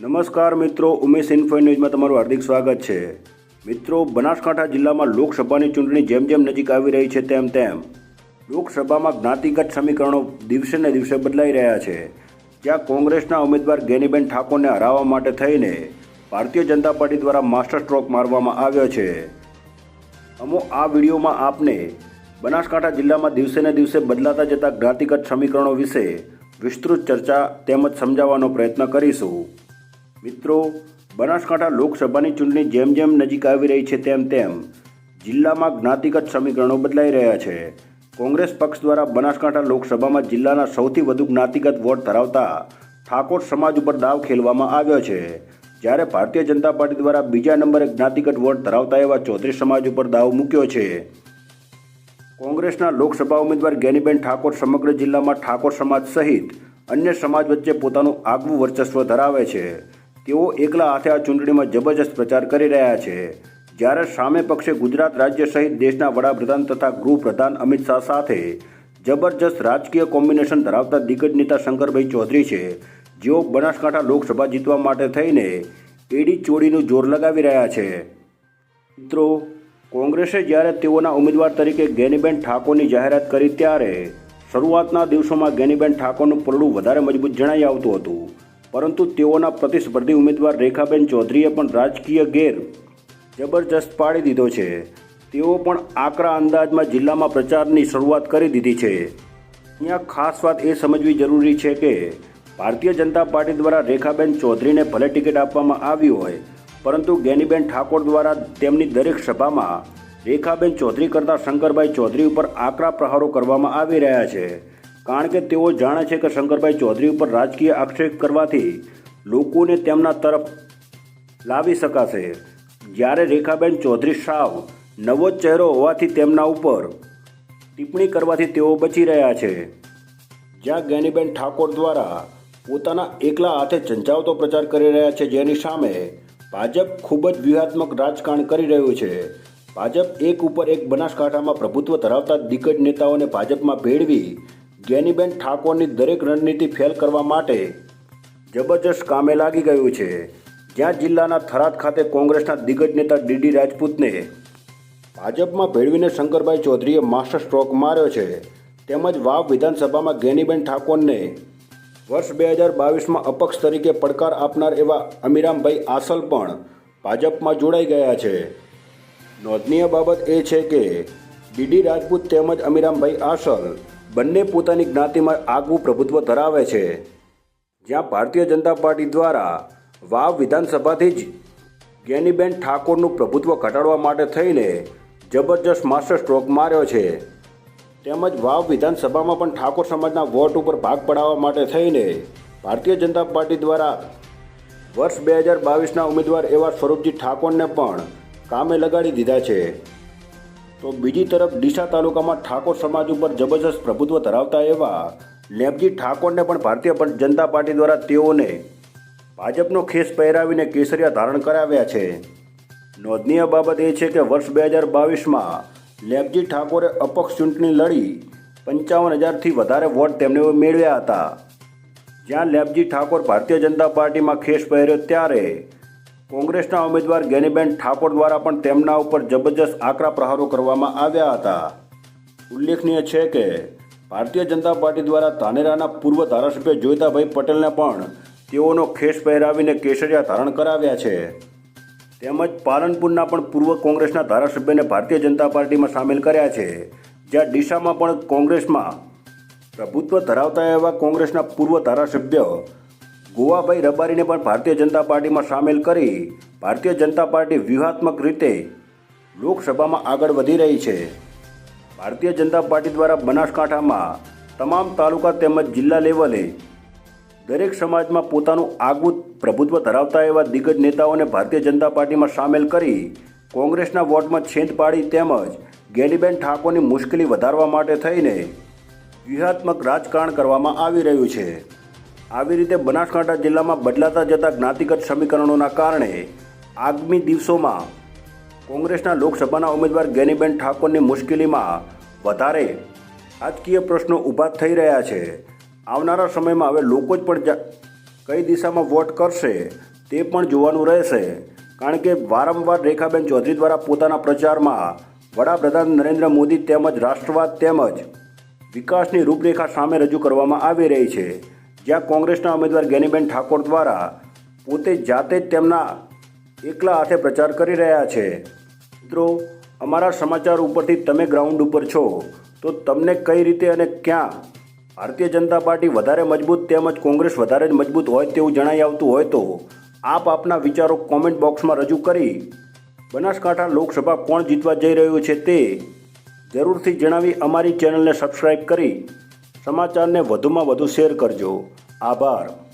નમસ્કાર મિત્રો, ઉમેશ ઇન્ફો ન્યૂઝમાં તમારું હાર્દિક સ્વાગત છે. મિત્રો, બનાસકાંઠા જિલ્લામાં લોકસભાની ચૂંટણી જેમ જેમ નજીક આવી રહી છે, તેમ તેમ લોકસભામાં જ્ઞાતિગત સમીકરણો દિવસે ને દિવસે બદલાઈ રહ્યા છે. જ્યાં કોંગ્રેસના ઉમેદવાર ગેનીબેન ઠાકોરને હરાવવા માટે થઈને ભારતીય જનતા પાર્ટી દ્વારા માસ્ટર સ્ટ્રોક મારવામાં આવ્યો છે. અમો, આ વિડીયોમાં આપને બનાસકાંઠા જિલ્લામાં દિવસે ને દિવસે બદલાતા જતા જ્ઞાતિગત સમીકરણો વિશે વિસ્તૃત ચર્ચા તેમજ સમજાવવાનો પ્રયત્ન કરીશું. મિત્રો, બનાસકાંઠા લોકસભાની ચૂંટણી જેમ જેમ નજીક આવી રહી છે તેમ તેમ જિલ્લામાં જ્ઞાતિગત સમીકરણો બદલાઈ રહ્યા છે. કોંગ્રેસ પક્ષ દ્વારા બનાસકાંઠા લોકસભામાં જિલ્લાના સૌથી વધુ જ્ઞાતિગત વોટ ધરાવતા ઠાકોર સમાજ ઉપર દાવ ખેલવામાં આવ્યો છે. જ્યારે ભારતીય જનતા પાર્ટી દ્વારા બીજા નંબરે જ્ઞાતિગત વોટ ધરાવતા એવા ચૌધરી સમાજ ઉપર દાવ મૂક્યો છે. કોંગ્રેસના લોકસભા ઉમેદવાર ગેનીબેન ઠાકોર સમગ્ર જિલ્લામાં ઠાકોર સમાજ સહિત અન્ય સમાજ વચ્ચે પોતાનું આગવું વર્ચસ્વ ધરાવે છે. તેઓ એકલા હાથે આ ચૂંટણીમાં જબરજસ્ત પ્રચાર કરી રહ્યા છે. જ્યારે સામે પક્ષે ગુજરાત રાજ્ય સહિત દેશના વડાપ્રધાન તથા ગૃહપ્રધાન અમિત શાહ સાથે જબરજસ્ત રાજકીય કોમ્બિનેશન ધરાવતા દિગ્ગજ નેતા શંકરભાઈ ચૌધરી છે, જેઓ બનાસકાંઠા લોકસભા જીતવા માટે થઈને એડી ચોડીનું જોર લગાવી રહ્યા છે. મિત્રો, કોંગ્રેસે જ્યારે તેઓના ઉમેદવાર તરીકે ગેનીબેન ઠાકોરની જાહેરાત કરી ત્યારે શરૂઆતના દિવસોમાં ગેનીબેન ઠાકોરનું પલડું વધારે મજબૂત જણાઈ આવતું હતું. પરંતુ તેઓના પ્રતિસ્પર્ધી ઉમેદવાર રેખાબેન ચૌધરીએ પણ રાજકીય ગેર જબરજસ્ત પાડી દીધો છે. તેઓ પણ આકરા અંદાજમાં જિલ્લામાં પ્રચારની શરૂઆત કરી દીધી છે. અહીંયા ખાસ વાત એ સમજવી જરૂરી છે કે ભારતીય જનતા પાર્ટી દ્વારા રેખાબેન ચૌધરીને ભલે ટિકિટ આપવામાં આવી હોય, પરંતુ ગેનીબેન ઠાકોર દ્વારા તેમની દરેક સભામાં રેખાબેન ચૌધરી કરતાં શંકરભાઈ ચૌધરી ઉપર આકરા પ્રહારો કરવામાં આવી રહ્યા છે. કારણ કે તેઓ જાણે છે કે શંકરભાઈ ચૌધરી ઉપર રાજકીય આક્ષેપ કરવાથી લોકોને તેમના તરફ લાવી શકાશે. જ્યારે રેખાબેન ચૌધરી સાવ નવો ચહેરો હોવાથી તેમના ઉપર ટિપ્પણી કરવાથી તેઓ બચી રહ્યા છે. જ્યાં જ્ઞાનીબેન ઠાકોર દ્વારા પોતાના એકલા હાથે ઝંઝાવતો પ્રચાર કરી રહ્યા છે, જેની સામે ભાજપ ખૂબ જ વ્યૂહાત્મક રાજકારણ કરી રહ્યું છે. ભાજપ એક ઉપર એક બનાસકાંઠામાં પ્રભુત્વ ધરાવતા દિગ્ગજ નેતાઓને ભાજપમાં ભેળવી જ્ઞાનીબેન ઠાકોરની દરેક રણનીતિ ફેલ કરવા માટે જબરજસ્ત કામે લાગી ગયું છે. જ્યાં જિલ્લાના થરાદ ખાતે કોંગ્રેસના દિગ્ગજ નેતા ડીડી રાજપૂતને ભાજપમાં ભેળવીને શંકરભાઈ ચૌધરીએ માસ્ટર સ્ટ્રોક માર્યો છે. તેમજ વાવ વિધાનસભામાં ગેનીબેન ઠાકોરને વર્ષ બે હજાર બાવીસમાં અપક્ષ તરીકે પડકાર આપનાર એવા અમીરામભાઈ આસલ પણ ભાજપમાં જોડાઈ ગયા છે. નોંધનીય બાબત એ છે કે ડીડી રાજપૂત તેમજ અમીરામભાઈ આસલ બંને પોતાની જ્ઞાતિમાં આગવું પ્રભુત્વ ધરાવે છે. જ્યાં ભારતીય જનતા પાર્ટી દ્વારા વાવ વિધાનસભાથી જ જ્ઞાનીબેન ઠાકોરનું પ્રભુત્વ ઘટાડવા માટે થઈને જબરજસ્ત માસ્ટર સ્ટ્રોક માર્યો છે. તેમજ વાવ વિધાનસભામાં પણ ઠાકોર સમાજના વોટ ઉપર ભાગ પડાવવા માટે થઈને ભારતીય જનતા પાર્ટી દ્વારા વર્ષ બે હજાર બાવીસના ઉમેદવાર એવા સ્વરૂપજી ઠાકોરને પણ કામે લગાડી દીધા છે. તો બીજી તરફ ડીસા તાલુકામાં ઠાકોર સમાજ ઉપર જબરજસ્ત પ્રભુત્વ ધરાવતા એવા લેબજી ઠાકોરને પણ ભારતીય જનતા પાર્ટી દ્વારા તેઓને ભાજપનો ખેસ પહેરાવીને કેસરિયા ધારણ કરાવ્યા છે. નોંધનીય બાબત એ છે કે વર્ષ બે હજાર બાવીસમાં લેબજી ઠાકોરે અપક્ષ ચૂંટણી લડી. પંચાવન હજારથી વધારે વોટ તેમને મેળવ્યા હતા. જ્યાં લેબજી ઠાકોર ભારતીય જનતા પાર્ટીમાં ખેસ પહેર્યો ત્યારે કોંગ્રેસના ઉમેદવાર ગેનીબેન ઠાકોર દ્વારા પણ તેમના ઉપર જબરજસ્ત આકરા પ્રહારો કરવામાં આવ્યા હતા. ઉલ્લેખનીય છે કે, ભારતીય જનતા પાર્ટી દ્વારા ધાનેરાના પૂર્વ ધારાસભ્ય જોઈતાભાઈ પટેલને પણ તેઓનો ખેસ પહેરાવીને કેસરિયા ધારણ કરાવ્યા છે. તેમજ પાલનપુરના પણ પૂર્વ કોંગ્રેસના ધારાસભ્યને ભારતીય જનતા પાર્ટીમાં સામેલ કર્યા છે. જ્યાં ડીસામાં પણ કોંગ્રેસમાં પ્રભુત્વ ધરાવતા એવા કોંગ્રેસના પૂર્વ ધારાસભ્ય ગોવાભાઈ રબારીને પણ ભારતીય જનતા પાર્ટીમાં સામેલ કરી ભારતીય જનતા પાર્ટી વ્યૂહાત્મક રીતે લોકસભામાં આગળ વધી રહી છે. ભારતીય જનતા પાર્ટી દ્વારા બનાસકાંઠામાં તમામ તાલુકા તેમજ જિલ્લા લેવલે દરેક સમાજમાં પોતાનું આગવું પ્રભુત્વ ધરાવતા એવા દિગ્ગજ નેતાઓને ભારતીય જનતા પાર્ટીમાં સામેલ કરી કોંગ્રેસના વોટમાં છેદ પાડી તેમજ ગેનીબેન ઠાકોરની મુશ્કેલી વધારવા માટે થઈને વ્યૂહાત્મક રાજકારણ કરવામાં આવી રહ્યું છે. આવી રીતે બનાસકાંઠા જિલ્લામાં બદલાતા જતા જ્ઞાતિગત સમીકરણોના કારણે આગામી દિવસોમાં કોંગ્રેસના લોકસભાના ઉમેદવાર ગેનીબેન ઠાકોરની મુશ્કેલીમાં વધારે રાજકીય પ્રશ્નો ઊભા થઈ રહ્યા છે. આવનારા સમયમાં હવે લોકો જ પણ કઈ દિશામાં વોટ કરશે તે પણ જોવાનું રહેશે. કારણ કે વારંવાર રેખાબેન ચૌધરી દ્વારા પોતાના પ્રચારમાં વડાપ્રધાન નરેન્દ્ર મોદી તેમજ રાષ્ટ્રવાદ તેમજ વિકાસની રૂપરેખા સામે રજૂ કરવામાં આવી રહી છે. જ્યાં કોંગ્રેસના ઉમેદવાર ગેનીબેન ઠાકોર દ્વારા પોતે જાતે જ તેમના એકલા હાથે પ્રચાર કરી રહ્યા છે. મિત્રો, અમારા સમાચાર ઉપરથી તમે ગ્રાઉન્ડ ઉપર છો, તો તમને કઈ રીતે અને ક્યાં ભારતીય જનતા પાર્ટી વધારે મજબૂત તેમજ કોંગ્રેસ વધારે જ મજબૂત હોય તેવું જણાઈ આવતું હોય તો આપ આપના વિચારો કોમેન્ટ બોક્સમાં રજૂ કરી બનાસકાંઠા લોકસભા કોણ જીતવા જઈ રહ્યું છે તે જરૂરથી જણાવી અમારી ચેનલને સબસ્ક્રાઈબ કરી સમાચારને વધુમાં વધુ શેર કરજો. આભાર.